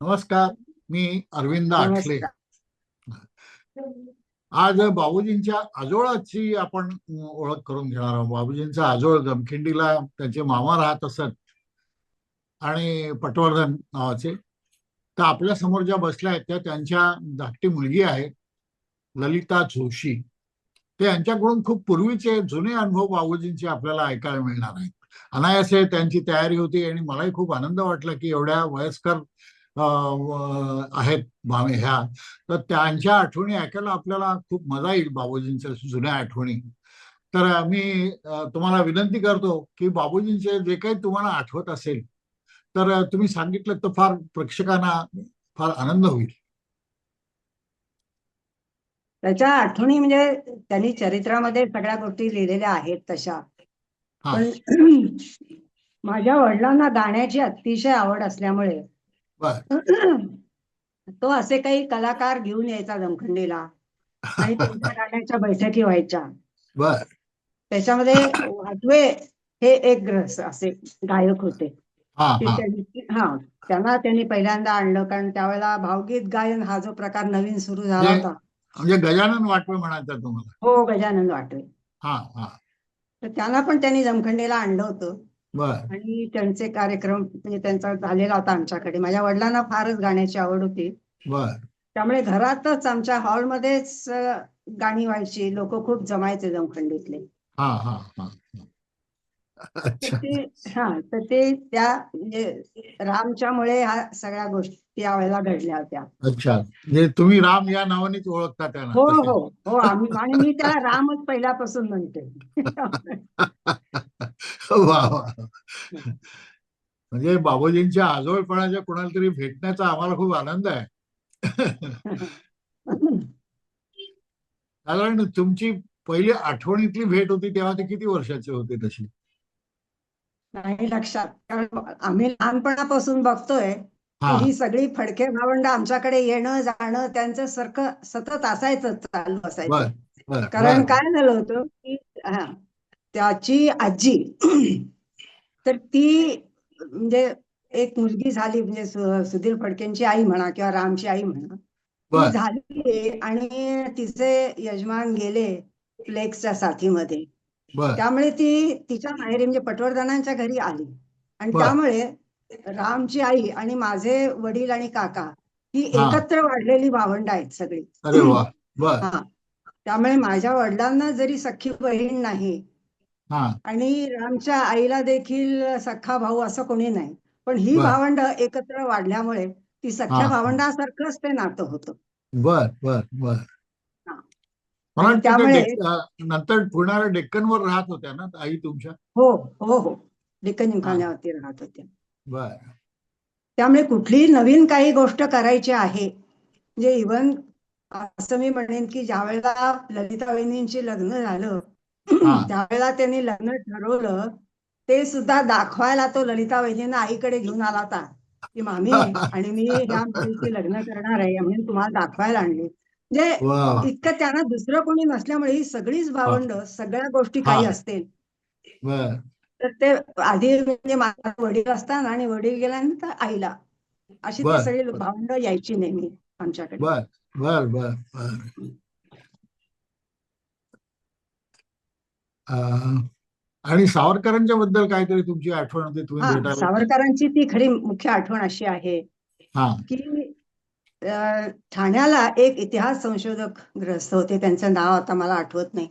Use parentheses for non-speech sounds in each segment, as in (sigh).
नमस्कार मी अरविंद आठले. आज बाबूजींच्या आजोळाची आपण ओळख करून घेणार आहोत. बाबूजींचा आजोळ गमखिंडीला त्यांचे मामा राहत असत आणि पटवर्धन नावाचे. तर आपल्यासमोर ज्या बसल्या आहेत त्या त्यांच्या धाकटी मुलगी आहे ललिता जोशी. ते यांच्याकडून खूप पूर्वीचे जुने अनुभव बाबूजींचे आपल्याला ऐकायला मिळणार आहेत. अनायासे त्यांची तयारी होती आणि मलाही खूप आनंद वाटला की एवढ्या वयस्कर आहेत भावे ह्या. तर त्यांच्या आठवणी ऐकायला आपल्याला खूप मजा येईल बाबूजींच्या जुन्या आठवणी. तर मी तुम्हाला विनंती करतो की बाबूजींचे जे काही तुम्हाला आठवत असेल तर तुम्ही सांगितलं तर फार प्रेक्षकांना फार आनंद होईल. त्याच्या आठवणी म्हणजे त्यांनी चरित्रामध्ये सगळ्या गोष्टी लिहिलेल्या आहेत तशा. पण (clears throat) माझ्या वडिलांना गाण्याची अतिशय आवड असल्यामुळे बर. (clears throat) तो असे काही कलाकार घेऊन यायचा जमखंडीला आणि त्यांच्या (laughs) गाण्याच्या बैठकी व्हायच्या. बर. त्याच्यामध्ये वाजवे हे एक ग्रस असे गायक होते. हा ते हा त्यांनी हा त्यांना त्यांनी पहिल्यांदा आणलं. कारण त्यावेळेला भावगीत गायन हा जो प्रकार नवीन सुरू झाला जे- होता. म्हणजे गजानन वाटवे म्हणायचं तुम्हाला. हो गजानन वाटवे. हा हा. तर त्यांना पण त्यांनी जमखंडीला आणलं होतं. आणि त्यांचे कार्यक्रम म्हणजे त्यांचा झालेला होता आमच्याकडे. माझ्या वडिलांना फारच गाण्याची आवड होती. त्यामुळे घरातच आमच्या हॉलमध्येच गाणी व्हायची. लोक खूप जमायचे जमखंडीतले हा तर ते त्या म्हणजे रामच्यामुळे ह्या सगळ्या गोष्टी यावेळेला घडल्या होत्या. अच्छा. म्हणजे तुम्ही राम या नावानेच ओळखता त्यांना हो. हो हो. आम्ही आणि मी त्याला रामच पहिल्यापासून म्हणते. (laughs) (laughs) वा वा म्हणजे बाबूजींच्या आजोळपणाच्या कोणाला तरी भेटण्याचा आम्हाला खूप आनंद आहे. साधारण तुमची पहिली आठवणीतली भेट होती तेव्हा ते किती वर्षाचे होते तशी? नाही लक्षात. कारण आम्ही लहानपणापासून बघतोय हा. सगळी फडके भावंड आमच्याकडे येणं जाणं त्यांचं सारखं सतत असायचं चालू असायचं. कारण काय झालं होतं की हा. त्याची आजी. तर ती म्हणजे एक मुलगी झाली म्हणजे सुधीर फडकेंची आई म्हणा किंवा रामची आई म्हणा. ती झाली आणि तिचे यजमान गेले प्लेक्सच्या साथीमध्ये. त्यामुळे ती तिच्या माहेरी म्हणजे पटवर्धनांच्या घरी आली. आणि. त्यामुळे रामची आई आणि माझे वडील आणि काका ही. एकत्र वाढलेली भावंड आहेत सगळी. हा. त्यामुळे माझ्या वडिलांना जरी सख्खी बहीण नाही आणि रामच्या आईला देखील सख्खा भाऊ असं कोणी नाही. पण ही. भावंड एकत्र वाढल्यामुळे ती सख्या. भावंडासारखंच ते नातं होतं. बर बर बर. त्यामुळे- नंतर पुण्याला डेक्कनवर राहत होत्या ना आई तुमच्या? हो हो हो. डेक्कन जिमखान्यावरती राहत होते बर. त्यामुळे कुठलीही नवीन काही गोष्ट करायची आहे म्हणजे इवन असं मी म्हणेन की ज्या वेळेला ललिता वहिनींची लग्न झालं. (clears throat) त्यावेळेला त्यांनी लग्न ठरवलं ते सुद्धा दाखवायला तो ललिता वहिनींना आईकडे घेऊन आला होता. की मामी (laughs) आणि मी ह्या मुलीशी लग्न करणार आहे म्हणून तुम्हाला दाखवायला आणले. म्हणजे इतकं त्यांना दुसरं कोणी नसल्यामुळे ही सगळीच भावंड सगळ्या गोष्टी काही. असतील. तर ते आधी म्हणजे माझा वडील असताना आणि वडील गेल्यानंतर आईला. अशी ती सगळी. भावंड यायची नेहमी आमच्याकडे. बर बर बर बर अं, आणि सावरकरांच्या बद्दल काहीतरी तुमची आठवण होती तुम्ही हा भेटायला सावरकरांची ती खरी मुख्य आठवण अशी आहे हा. की अं, ठाण्याला एक इतिहास संशोधक ग्रस्त होते त्यांचं नाव आता मला आठवत नाही.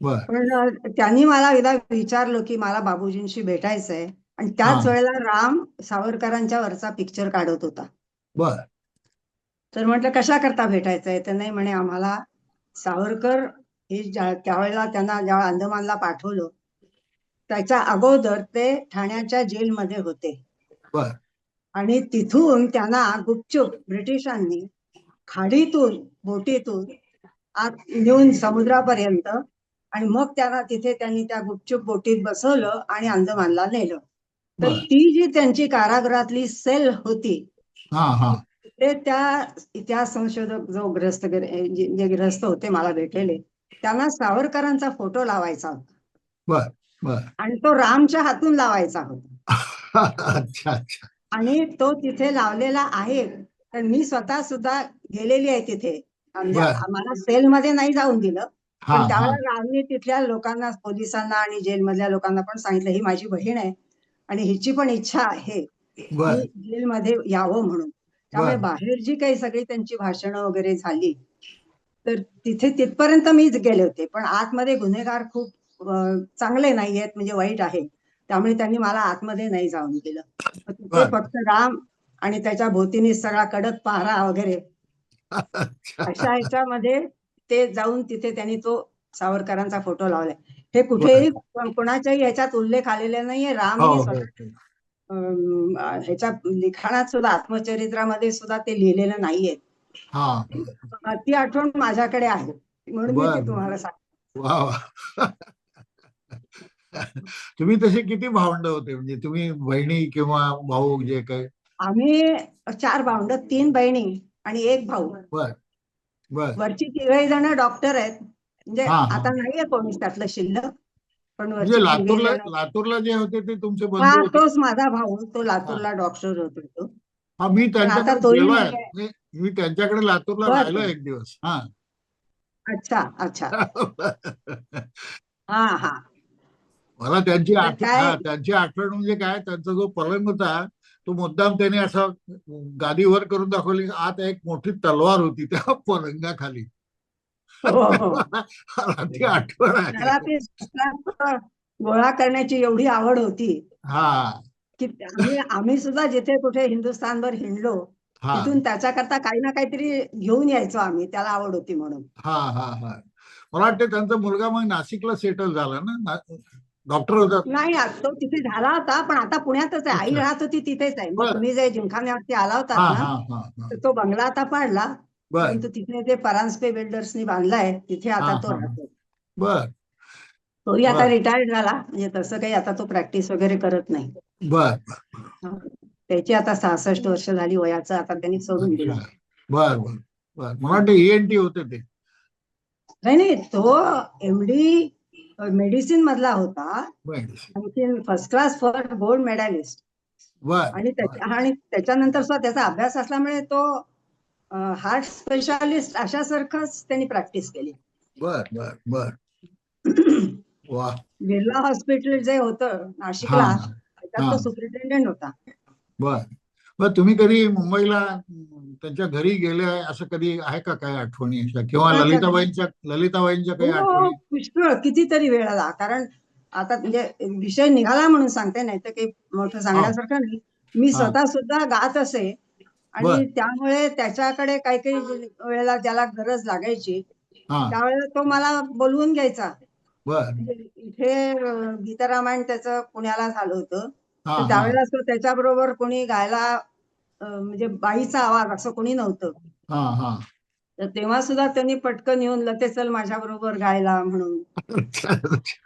बर. पण अं, त्यांनी मला एकदा विचारलं की मला बाबूजींशी भेटायचं आहे आणि त्याच हा. वेळेला राम सावरकरांच्या वरचा पिक्चर काढत होता. बर. तर म्हटलं कशा करता भेटायचंय? तर नाही म्हणे आम्हाला सावरकर हे ज्या त्यावेळेला त्यांना जेव्हा अंदमानला पाठवलं त्याच्या अगोदर ते ठाण्याच्या जेलमध्ये होते. आणि तिथून त्यांना गुपचूप ब्रिटिशांनी खाडीतून बोटीतून आत नेऊन समुद्रापर्यंत आणि मग त्यांना तिथे त्यांनी त्या गुपचूप बोटीत बसवलं आणि अंदमानला नेलं. तर ती जी त्यांची कारागृहातली सेल होती ते त्या इतिहास संशोधक जो ग्रस्त गर- जे जे ग्रस्त होते मला भेटलेले त्यांना सावरकरांचा फोटो लावायचा होता. बर बर. आणि तो रामच्या हातून लावायचा होता. (laughs) अच्छा अच्छा. आणि तो तिथे लावलेला आहे. तर मी स्वतः सुद्धा गेलेली आहे तिथे. म्हणजे बर. आम्हाला सेलमध्ये नाही जाऊन दिलं. पण त्यावेळेला आम्ही तिथल्या लोकांना पोलिसांना आणि जेलमधल्या लोकांना पण सांगितलं ही माझी बहीण आहे आणि हिची पण इच्छा आहे जेलमध्ये यावं म्हणून. त्यामुळे. बाहेर जी काही सगळी त्यांची भाषणं वगैरे झाली. तर तिथे तिथपर्यंत मीच गेले होते. पण आतमध्ये गुन्हेगार खूप चांगले नाही आहेत म्हणजे वाईट आहेत. त्यामुळे त्यांनी मला आतमध्ये नाही जाऊन दिलं. तिथे. फक्त राम आणि त्याच्या भोवतीने सगळा कडक पहारा वगैरे. अशा ह्याच्यामध्ये ते जाऊन तिथे त्यांनी तो सावरकरांचा फोटो लावलाय. हे कुठेही कोणाच्याही ह्याच्यात उल्लेख आलेला नाहीये. राम हो हे हो ह्याच्या लिखाणात सुद्धा आत्मचरित्रामध्ये सुद्धा ते लिहिलेलं नाहीये. हा. ती आठवण माझ्याकडे आहे. म्हणून मी ती. तुम्हाला सांग वा तुम्ही तसे किती भावंड होते? म्हणजे तुम्ही बहिणी किंवा भाऊ जे काही? आम्ही चार भावंड तीन बहिणी आणि एक भाऊ. बर बर. वरची तिघही जण डॉक्टर आहेत. म्हणजे. आता नाहीये कोणीच त्यातलं शिल्लक पण म्हणजे लातूरला लातूरला जे होते ते तुमचे तोच माझा भाऊ. तो लातूरला डॉक्टर होतो तो मी आता तोही नाहीये. मी- त्यांच्याकडे लातूरला बर. राहिलो एक दिवस. हा. अच्छा अच्छा. (laughs) हा हा. मला त्यांची आठवण काय- हा, त्यांची आठवण म्हणजे काय? त्यांचा जो पलंग होता तो मुद्दाम त्याने असा गादीवर करून दाखवली. आत एक मोठी तलवार होती त्या पलंगाखाली. हो हो. मला ती आठवण त्याला आहे ते शस्त्रास्त्र गोळा करण्याची एवढी आवड होती. हा. की आम्ही आम्ही सुद्धा जिथे कुठे हिंदुस्थानभर हिंडलो हा. तिथून त्याच्याकरता काही ना काहीतरी घेऊन यायचो आम्ही त्याला आवड होती म्हणून. हा हा हा. मला वाटतं त्यांचा मुलगा मग नाशिकला सेटल झाला ना? डॉक्टर होता. नाही तो तिथे झाला होता पण आता पुण्यातच आहे. आई अच्छा. राहत होती तिथेच आहे. मग बरं. तुम्ही जे जिमखान्यावरती आला हा होतात हा ना हा हा तर तो बंगला आता पाडला. बर. परंतु तिथे ते परांजपे बिल्डर्सनी बांधलाय तिथे हा, आता तो हा. राहतो. बर. तोही आता बरं. रिटायर्ड झाला. म्हणजे तसं काही आता तो प्रॅक्टिस वगैरे करत नाही. बर त्याची आता सहासष्ट वर्ष झाली वयाचं आता त्यांनी सोडून दिलं. बर बर बर. मला वाटतं ईएनटी होते ते. नाही नाही तो एमडी मेडिसिन मधला होता. आणखी first class for gold medalist बर आणि आणि त्याच्यानंतर सुद्धा त्याचा अभ्यास असल्यामुळे तो हार्ट स्पेशालिस्ट अशासारखंच त्यांनी प्रॅक्टिस केली. बर बर बर. बिर्ला हॉस्पिटल जे होतं नाशिकला हा. तो सुपरिटेंडेंट होता. बर. बर तुम्ही कधी मुंबईला त्यांच्या घरी गेले असं कधी आहे का काही आठवणी अशा? किंवा. ललिताबाईंच्या ललिताबाईंच्या काही हो आठवणी? पुष्कळ कितीतरी वेळाला. कारण आता म्हणजे विषय निघाला म्हणून सांगते नाही तर काही मोठं सांगण्यासारखं नाही. मी हा. स्वतः सुद्धा गात असे आणि. त्यामुळे त्याच्याकडे काही काही वेळेला त्याला गरज लागायची हा. त्यावेळेला तो मला बोलवून घ्यायचा. बर. म्हणजे इथे अं, गीतारामायण त्याचं पुण्याला झालं होतं. तर त्यावेळेला असं त्याच्याबरोबर कोणी गायला अं, म्हणजे बाईचा आवाज असं कोणी नव्हतं. हा हा. तर तेव्हा सुद्धा त्यांनी पटकन येऊन लते चल माझ्या बरोबर गायला म्हणून.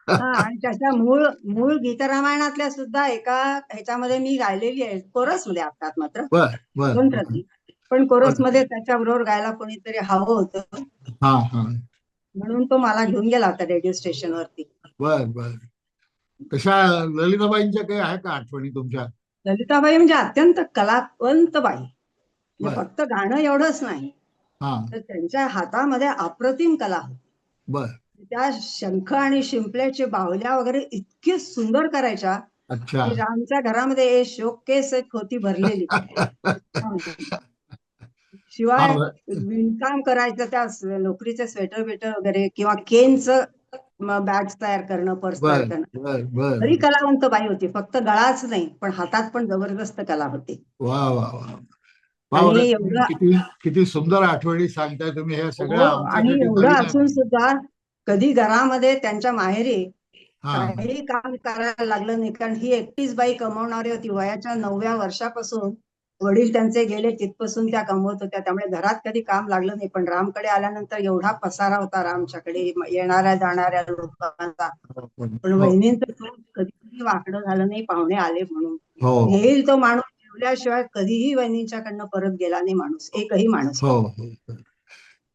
हा आणि त्याच्या मूळ मूळ गीतरामायणातल्या सुद्धा एका ह्याच्यामध्ये मी गायलेली आहे. कोरसमध्ये असतात मात्र. बर बर. दोन प्रती. पण कोरसमध्ये त्याच्या बरोबर गायला कोणीतरी हवं होतं. हा हा. म्हणून तो मला घेऊन गेला होता रेडिओ स्टेशन वरती बर बर. तशा ललिताबाईंच्या काही आहे का आठवणी तुमच्या? ललिताबाई म्हणजे अत्यंत कलावंत बाई. म्हणजे. फक्त गाणं एवढंच नाही. हा. तर त्यांच्या हातामध्ये अप्रतिम कला होती. बर. त्या शंख आणि शिंपल्याचे बाहुल्या वगैरे इतके सुंदर करायच्या आमच्या घरामध्ये शोकेस एक होती भरलेली. (laughs) शिवाय विणकाम करायचं त्या लोकरीचे स्वेटर बिटर वगैरे किंवा केनचं बॅग्स तयार करणं पर्स तयार करणं. तरी कलावंत बाई होती. फक्त गळाच नाही पण हातात पण जबरदस्त कला होती. वा वा आणि किती सुंदर आठवणी सांगताय तुम्ही. सगळ्या हो, आणि आमच्यासाठी एवढं. असून सुद्धा कधी घरामध्ये त्यांच्या माहेरी हा. काही काम करायला लागलं नाही. कारण ही एकटीच बाई कमवणारी होती. वयाच्या नवव्या वर्षापासून वडील त्यांचे गेले तिथपासून त्या कमवत होत्या. त्यामुळे घरात कधी काम लागलं नाही. पण रामकडे आल्यानंतर एवढा पसारा होता रामच्याकडे येणाऱ्या जाणाऱ्या लोकांचा. पण हो. वहिनींचं तोंड कधीही वाकडं झालं नाही पाहुणे आले म्हणून. हो. येईल तो माणूस ठेवल्याशिवाय कधीही वहिनींच्याकडनं परत गेला नाही माणूस. एकही माणूस हो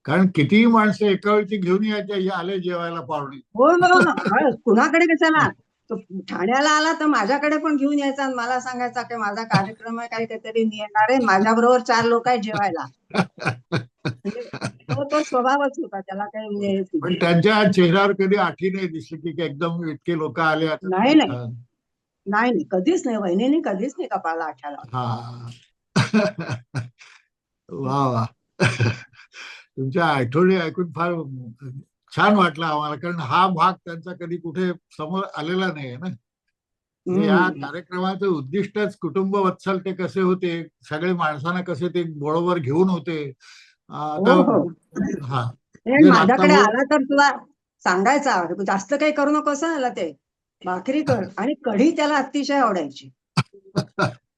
कारण कितीही माणसं एका वेळची घेऊन यायच्या आले जेवायला पाहुणे. हो. हो. कुणाकडे कशाला? ठाण्याला आला तर माझ्याकडे पण घेऊन यायचा आणि मला सांगायचा की माझा कार्यक्रम आहे काहीतरी मी येणार आहे. माझ्या बरोबर चार लोक आहेत जेवायला. म्हणजे तो स्वभावच होता त्याला काही म्हणजे पण त्यांच्या चेहऱ्यावर कधी आठी नाही दिसली की एकदम इतके लोक आले नाही, नाही. नाही कधीच नाही वहिनीने कधीच नाही कपाळाला आठ्याला. वा वा. तुमच्या आठवणी ऐकून फार छान वाटलं आम्हाला कारण हा भाग त्यांचा कधी कुठे समोर आलेला नाही ना. म्हणजे या कार्यक्रमाचं उद्दिष्टच कुटुंब वत्सल ते कसे होते सगळे माणसांना कसे ते बरोबर घेऊन होते. हो, हो. हा. माझ्याकडे आला तर तुला सांगायचा जास्त काही करू नकोस हं आला ते. भाकरी कर आणि कढी त्याला अतिशय आवडायची.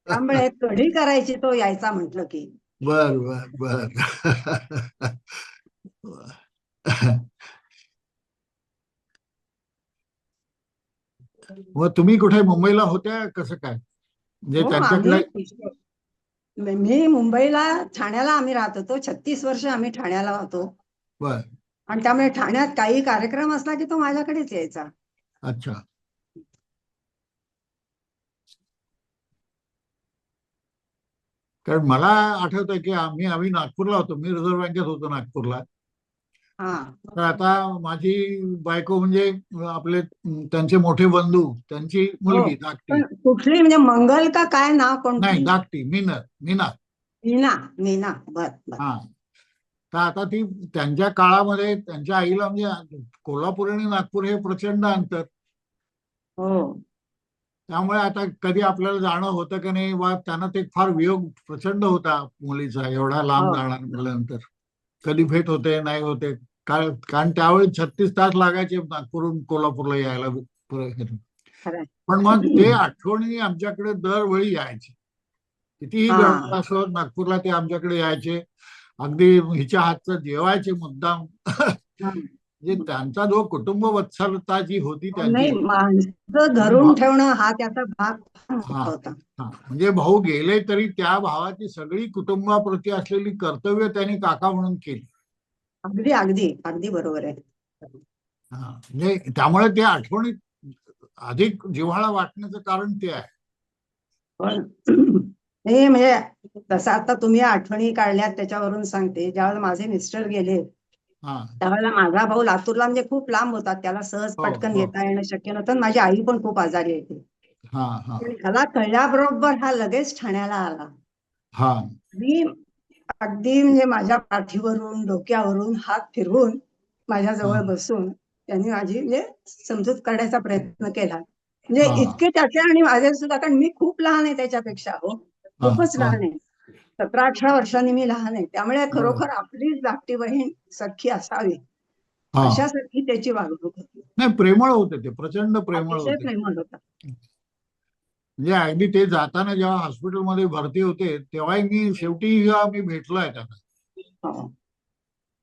त्यामुळे कढी करायची तो यायचा म्हंटल की. बर बर. बर. (laughs) मग तुम्ही कुठे मुंबईला होत्या? कसं काय? म्हणजे हो, त्यांच्याकडे आम्ही- मी मुंबईला ठाण्याला आम्ही राहत होतो. छत्तीस वर्ष आम्ही ठाण्याला होतो. बर. आणि त्यामुळे ठाण्यात काही कार्यक्रम असला की तो माझ्याकडेच यायचा. अच्छा. कारण मला आठवतंय की आम्ही आम्ही नागपूरला होतो. मी रिझर्व्ह बँकेत होतो नागपूरला. तर आता माझी बायको म्हणजे आपले त्यांचे मोठे बंधू त्यांची मुलगी धाकटी. पण कुठली म्हणजे मंगल का काय नाव नाही कोणती धाकटी मीना. मीना मीना. मीना बर. हा. तर आता ती त्यांच्या काळामध्ये त्यांच्या आईला म्हणजे कोल्हापूर आणि नागपूर हे प्रचंड अंतर. हो. त्यामुळे आता कधी आपल्याला जाणं होतं की नाही वा त्यांना ते फार वियोग प्रचंड होता मुलीचा एवढा लांब हो. जाणार म्हटल्यानंतर. कधी भेट होते नाही होते. कारण त्यावेळी छत्तीस तास लागायचे नागपूरहून कोल्हापूरला यायला. पण मग ते आठवणी आमच्याकडे दरवेळी यायचे. कितीही असो नागपूरला ते आमच्याकडे यायचे. अगदी हिच्या हातचं जेवायचे मुद्दाम. म्हणजे त्यांचा जो कुटुंब वत्सलता जी होती धरून ठेवणं हा त्याचा भाग. होता म्हणजे भाऊ गेले तरी त्या भावाची सगळी कुटुंबाप्रती असलेली कर्तव्य त्यांनी काका म्हणून केली. अगदी अगदी. अगदी बरोबर आहे. म्हणजे त्यामुळे ते आठवणीत अधिक जिव्हाळा वाटण्याचं कारण ते आहे. पण (clears throat) हे म्हणजे तसं आता तुम्ही आठवणी काढल्यात त्याच्यावरून सांगते. ज्यावेळेला माझे मिस्टर गेले हा. त्यावेळेला माझा भाऊ लातूरला म्हणजे खूप लांब होता. त्याला सहज हो, पटकन हो. येता येणं शक्य नव्हतं. माझी आई पण खूप आजारी होती. पण ह्याला कळल्याबरोबर हा लगेच ठाण्याला आला. मी अगदी म्हणजे माझ्या पाठीवरून डोक्यावरून हात फिरवून माझ्या जवळ हा. बसून त्यांनी माझी म्हणजे समजूत करण्याचा प्रयत्न केला. म्हणजे. इतके त्याचे आणि माझे सुद्धा कारण मी खूप लहान आहे त्याच्यापेक्षा हो. खूपच. लहान आहे. सतरा अठरा वर्षांनी मी लहान आहे. त्यामुळे खरोखर आपली धाकटी बहीण सख्खी असावी अशासारखी त्याची वागणूक होती. नाही प्रेमळ होते ते. प्रचंड प्रेमळ प्रेमळ होता. म्हणजे अगदी ते जाताना जेव्हा हॉस्पिटलमध्ये भरती होते तेव्हाही मी शेवटी मी भेटलोय त्यांना.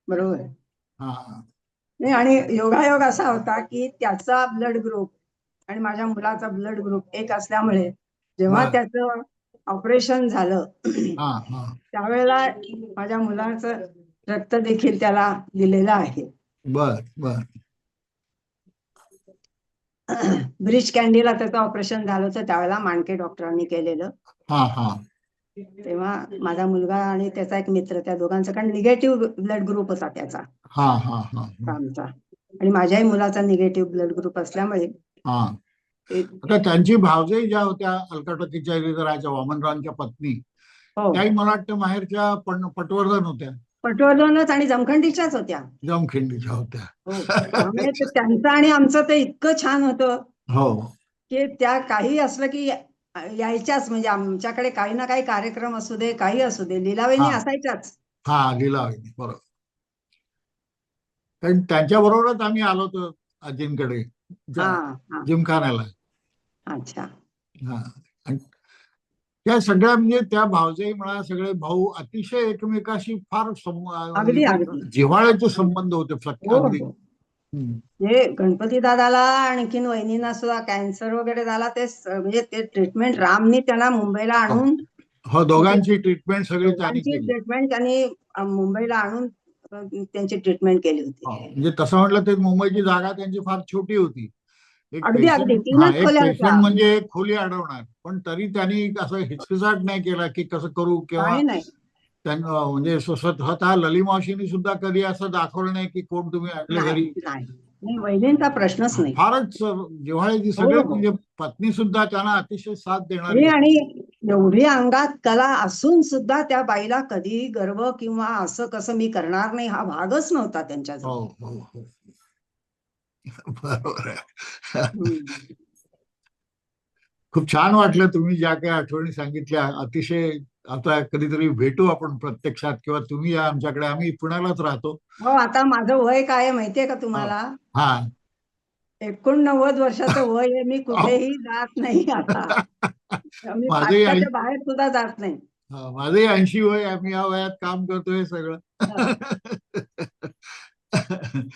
बरोबर. हा नाही आणि योगायोग असा होता की त्याचा ब्लड ग्रुप आणि माझ्या मुलाचा ब्लड ग्रुप एक असल्यामुळे जेव्हा. त्याचं ऑपरेशन झालं हा हा त्यावेळेला माझ्या मुलाचं रक्त देखील त्याला दिलेलं आहे बर बर (clears throat) ब्रिज कॅन्डीला त्याचं ऑपरेशन झालं होतं त्यावेळेला मांडके डॉक्टरांनी केलेलं. हा हा. तेव्हा माझा मुलगा आणि त्याचा एक मित्र त्या दोघांचा कारण निगेटिव्ह ब्लड ग्रुप होता त्याचा. हा हा हा. आमचा. आणि माझ्याही मुलाचा निगेटिव्ह ब्लड ग्रुप असल्यामुळे हा. त्यांची भावजई ज्या होत्या अलकटकीच्या वामनरावांच्या पत्नी हो. त्याही मला वाटतं माहेरच्या पटवर्धन होत्या. पटवर्धनच आणि जमखंडीच्याच होत्या. जमखिंडीच्या होत्या. हो त्यामुळे ते त्यांचं आणि आमचं ते इतकं छान होतं. हो. की त्या काही असलं की यायच्याच म्हणजे आमच्याकडे काही ना काही कार्यक्रम असू दे काही असू दे लिलावणी हा. असायच्याच. हा लिलावणी बरोबर. कारण त्यांच्या बरोबरच आम्ही आलो होतो आजींकडे हा हा. जिमखान्याला. अच्छा. हा. आणि त्या सगळ्या म्हणजे त्या भावजाई म्हणा सगळे भाऊ अतिशय एकमेकाशी फार अगदी. जिव्हाळ्याचे संबंध होते हो अगदी हो. हे गणपती दादाला आणखीन वहिनींना सुद्धा कॅन्सर वगैरे झाला ते म्हणजे ते ट्रीटमेंट रामनी त्यांना मुंबईला आणून हो दोघांची ट्रीटमेंट सगळी ट्रीटमेंट त्यांनी मुंबईला आणून त्यांची ट्रीटमेंट केली हो, होती म्हणजे तसं म्हटलं तर मुंबईची जागा त्यांची फार छोटी होती. एक अगदी, अगदी. पेशंट. म्हणजे खोली अडवणार पण तरी त्यांनी असं हिचकिचाट नाही केला की कसं करू किंवा म्हणजे स्व- स्वतः लली मावशीने सुद्धा कधी असं दाखवलं नाही की कोण तुम्ही आणले घरी नाही नाही नाही, वहिनींचा प्रश्नच नाही फारच जिव्हाळ्याची सगळे हो, हो. म्हणजे पत्नी सुद्धा त्यांना अतिशय साथ देणार आणि एवढी अंगात कला असून सुद्धा त्या बाईला कधी गर्व किंवा असं कसं मी करणार नाही हा भागच नव्हता हो हो (laughs) बरोबर आहे. खूप छान वाटलं तुम्ही ज्या काही आठवणी सांगितल्या. अतिशय आता कधीतरी भेटू आपण प्रत्यक्षात किंवा तुम्ही या आमच्याकडे. आम्ही पुण्यालाच राहतो. हो आता माझं वय काय माहितीये का तुम्हाला? हा. एकोणनव्वद वर्षाचं वय आहे. मी कुठेही जात नाही आता. (laughs) मी माझंही आई- भारताच्या बाहेर सुद्धा जात नाही. हा, माझंही ऐंशी वय. आम्ही या वयात काम करतोय सगळं. (laughs)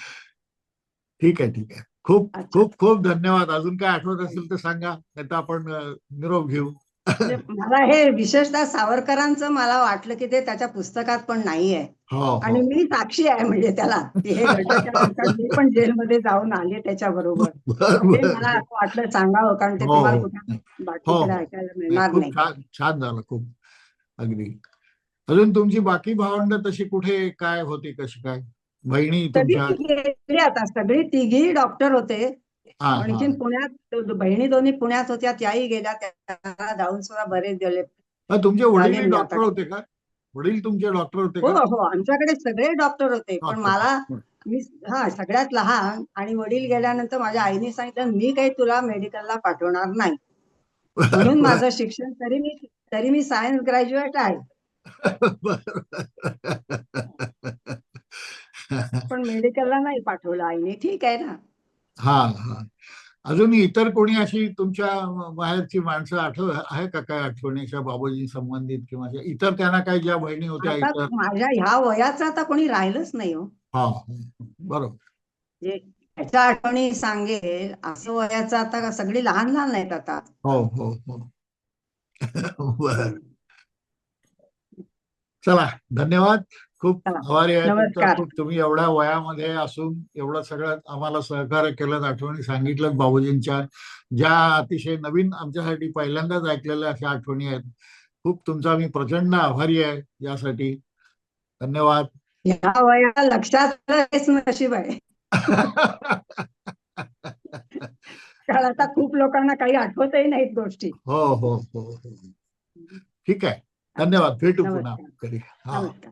ठीक आहे ठीक आहे. खूप. खूप खूप धन्यवाद. अजून काय आठवत असेल तर सांगा नाही तर आपण निरोप घेऊ. म्हणजे मला हे विशेषतः सावरकरांचं मला वाटलं की ते त्याच्या पुस्तकात पण नाहीये. हो आणि हो मी साक्षी आहे म्हणजे त्याला. हे मी पण जेलमध्ये जाऊन आले त्याच्या बरोबर. (laughs) मला असं वाटलं सांगावं कारण ते हो, तुम्हाला. कुठे ऐकायला मिळणार नाही. छान झालं खूप. अगदी. अजून तुमची बाकी भावंड तशी कुठे काय होती कशी काय? बहिणी आता सगळी तिघी डॉक्टर होते. आणखीन पुण्यात बहिणी दोन्ही पुण्यात होत्या त्याही गेल्या त्यांना जाऊन सुद्धा बरेच गेले. तुमचे वडील डॉक्टर. होते का? वडील तुमचे डॉक्टर होते हो का? हो आमच्याकडे सगळे डॉक्टर होते. पण. मला हं. मी हा सगळ्यात लहान आणि वडील गेल्यानंतर माझ्या आईने सांगितलं मी काही तुला मेडिकलला पाठवणार नाही. म्हणून (laughs) माझं शिक्षण तरी मी तरी मी सायन्स ग्रॅज्युएट आहे. (laughs) (laughs) पण मेडिकलला नाही पाठवलं आईने. ठीक आहे ना? हा हा. अजून इतर कोणी अशी तुमच्या बाहेरची माणसं आठव आहे का काय आठवणीच्या बाबाजी संबंधित किंवा अशा इतर त्यांना काही ज्या बहिणी होत्या आता इतर? माझ्या ह्या वयाचं आता कोणी राहिलंच नाही हो. हा बरोबर. जे त्याच्या आठवणी सांगेल असं वयाचं आता का सगळी लहान लहान आहेत आता. हो हो हो. (laughs) बर. चला धन्यवाद. खूप आभारी आहे तुमचा. नमस्कार. खूप तुम्ही एवढ्या वयामध्ये असून एवढं सगळं आम्हाला सहकार्य केलं आठवणी सांगितलं बाबूजींच्या. ज्या अतिशय नवीन आमच्यासाठी पहिल्यांदाच ऐकलेल्या अशा आठवणी आहेत. खूप तुमचा मी प्रचंड आभारी आहे यासाठी. धन्यवाद. ह्या लक्षात नशीब आहे. (laughs) कारण आता खूप लोकांना काही आठवतही नाहीत गोष्टी. हो हो हो हो. ठीक आहे. धन्यवाद. भेटू पुन्हा नमस्कार. कधी. हा. नमस्कार.